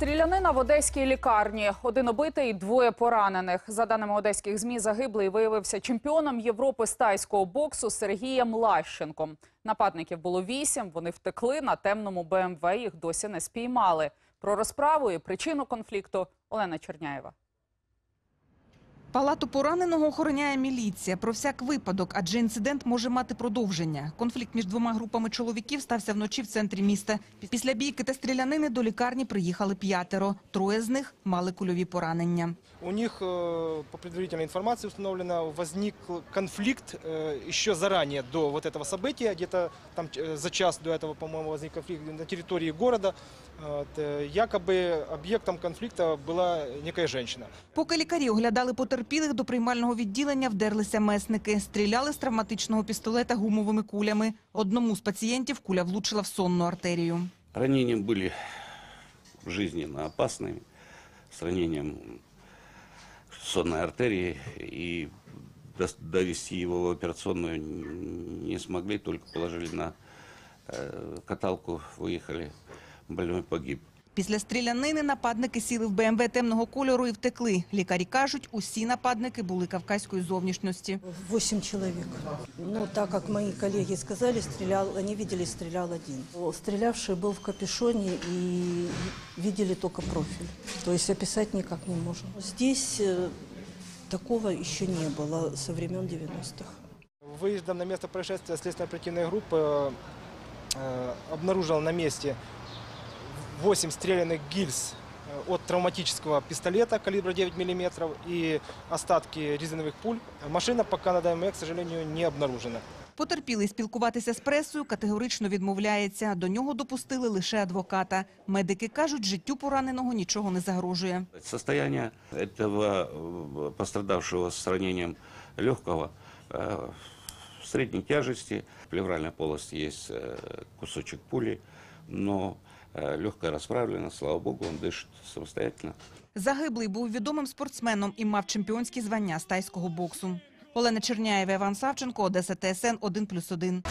Стрілянина в одеській лікарні. Один убитий, двоє поранених. За даними одеських змі, загиблий виявився чемпіоном Європи з тайського боксу Сергієм Лащенком. Нападників було вісім. Вони втекли на темному БМВ. Їх досі не спіймали. Про розправу і причину конфлікту Олена Черняєва. Палату пораненого охороняє міліція. Про всяк випадок, адже інцидент може мати продовження. Конфлікт між двома групами чоловіків стався вночі в центрі міста. Після бійки та стрілянини до лікарні приїхали п'ятеро. Троє з них мали кульові поранення. У них, э, по предварительной информации установлено, возник конфликт э, еще заранее, до вот этого события, где-то там э, за час до этого, по-моему, возник конфликт на территории города. Вот, э, Якобы объектом конфликта была некая женщина. Поки лікарі оглядали потерпілих, до приймального відділення вдерлися месники. Стріляли з травматичного пістолета гумовими кулями. Одному з пацієнтів куля влучила в сонну артерію. Ранения были жизненно опасными, с ранением сонной артерии, и дос- довести его в операционную не смогли, только положили на э, каталку, выехали, больной погиб. Після стрілянини нападники сіли в БМВ темного кольору і втекли. Лікарі кажуть, усі нападники були кавказької зовнішності. Восемь человек. Ну, так как мои коллеги сказали, стрелял, они видели, стрелял один. Стрелявший был в капюшоне и видели только профиль. То есть описать никак не можем. Здесь э, такого еще не было со времен 90-х. Выездом на место происшествия следственно-оперативная группа э, обнаружила на месте 8 стрелянных гильз э, от травматического пистолета калибра 9 мм и остатки резиновых пуль. Машина пока на данный момент, к сожалению, не обнаружена. Потерпілий спілкуватися з пресою категорично відмовляється. До нього допустили лише адвоката. Медики кажуть, життю пораненого нічого не загрожує. Состояние этого э, пострадавшего с ранением легкого э, средней тяжести. В плевральной полости есть э, кусочек пули, но легкая расправлена, слава богу, він дышит самостоятельно. Загиблий був відомим спортсменом і мав чемпіонські звання з тайського боксу. Олена Черняєва, Іван Савченко, Одеса ТСН 1+,1.